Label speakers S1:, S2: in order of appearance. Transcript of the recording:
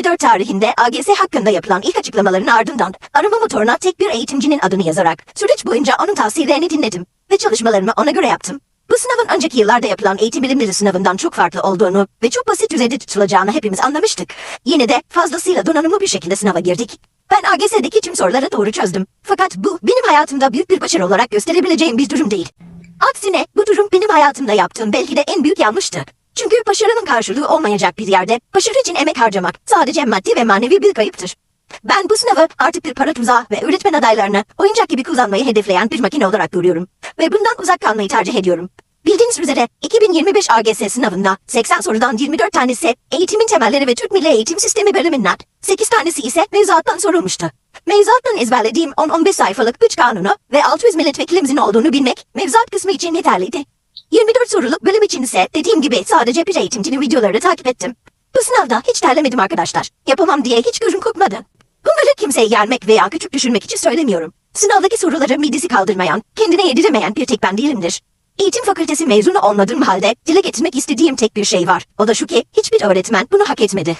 S1: 2024 tarihinde AGS hakkında yapılan ilk açıklamaların ardından arama motoruna tek bir eğitimcinin adını yazarak süreç boyunca onun tavsiyelerini dinledim ve çalışmalarımı ona göre yaptım. Bu sınavın önceki yıllarda yapılan eğitim bilimleri sınavından çok farklı olduğunu ve çok basit düzeyde tutulacağını hepimiz anlamıştık. Yine de fazlasıyla donanımlı bir şekilde sınava girdik. Ben AGS'deki tüm soruları doğru çözdüm. Fakat bu benim hayatımda büyük bir başarı olarak gösterebileceğim bir durum değil. Aksine bu durum benim hayatımda yaptığım belki de en büyük yanlıştı. Çünkü başarının karşılığı olmayacak bir yerde başarı için emek harcamak sadece maddi ve manevi bir kayıptır. Ben bu sınavı artık bir para tuzağı ve öğretmen adaylarını oyuncak gibi kullanmayı hedefleyen bir makine olarak görüyorum. Ve bundan uzak kalmayı tercih ediyorum. Bildiğiniz üzere 2025 AGS sınavında 80 sorudan 24 tanesi eğitimin temelleri ve Türk Milli Eğitim Sistemi bölümünden, 8 tanesi ise mevzuattan sorulmuştu. Mevzuattan ezberlediğim 10-15 sayfalık güç kanunu ve 600 milletvekilimizin olduğunu bilmek mevzuat kısmı için yeterliydi. 24 soruluk bölüm için ise dediğim gibi sadece bir eğitimcinin videolarını takip ettim. Bu sınavda hiç terlemedim arkadaşlar. Yapamam diye hiç gözüm korkmadı. Bunları kimseye yermek veya küçük düşürmek için söylemiyorum. Sınavdaki soruları midesi kaldırmayan, kendine yediremeyen bir tek ben değilimdir. Eğitim fakültesi mezunu olmadığım halde dile getirmek istediğim tek bir şey var. O da şu ki hiçbir öğretmen bunu hak etmedi.